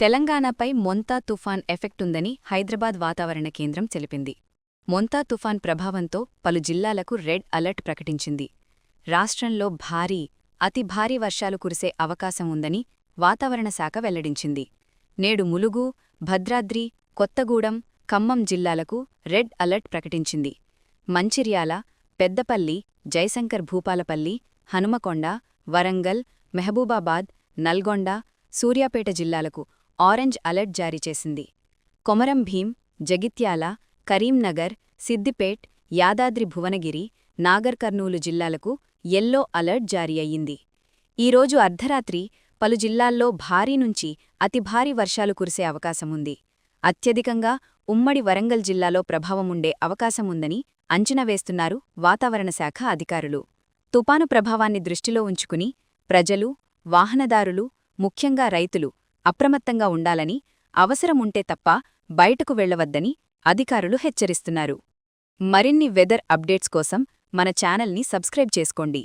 తెలంగాణపై మొంతా తుఫాన్ ఎఫెక్ట్ ఉందని హైదరాబాద్ వాతావరణ కేంద్రం తెలిపింది. మొంతా తుఫాన్ ప్రభావంతో పలు జిల్లాలకు రెడ్ అలర్ట్ ప్రకటించింది. రాష్ట్రంలో భారీ అతి భారీ వర్షాలు కురిసే అవకాశం ఉందని వాతావరణ శాఖ వెల్లడించింది. నేడు ములుగు భద్రాద్రి కొత్తగూడెం ఖమ్మం జిల్లాలకు రెడ్ అలర్ట్ ప్రకటించింది. మంచిర్యాల పెద్దపల్లి జయశంకర్ భూపాలపల్లి హనుమకొండ వరంగల్ మెహబూబాబాద్ నల్గొండ సూర్యాపేట జిల్లాలకు ఆరెంజ్ అలర్ట్ జారీ చేసింది. కొమరం భీం జగిత్యాల కరీంనగర్ సిద్దిపేట్ యాదాద్రి భువనగిరి నాగర్ కర్నూలు జిల్లాలకు ఎల్లో అలర్ట్ జారీ అయ్యింది. ఈరోజు అర్ధరాత్రి పలు జిల్లాల్లో భారీ నుంచి అతి భారీ వర్షాలు కురిసే అవకాశముంది అత్యధికంగా ఉమ్మడి వరంగల్ జిల్లాలో ప్రభావముండే అవకాశముందని అంచనా వేస్తున్నారు వాతావరణ శాఖ అధికారులు. తుపాను ప్రభావాన్ని దృష్టిలో ఉంచుకుని ప్రజలు వాహనదారులు ముఖ్యంగా రైతులు అప్రమత్తంగా ఉండాలని అవసరముంటే తప్ప బయటకు వెళ్ళవద్దని అధికారులు హెచ్చరిస్తున్నారు. మరిన్ని వెదర్ అప్డేట్స్ కోసం మన ఛానల్ని సబ్స్క్రైబ్ చేసుకోండి.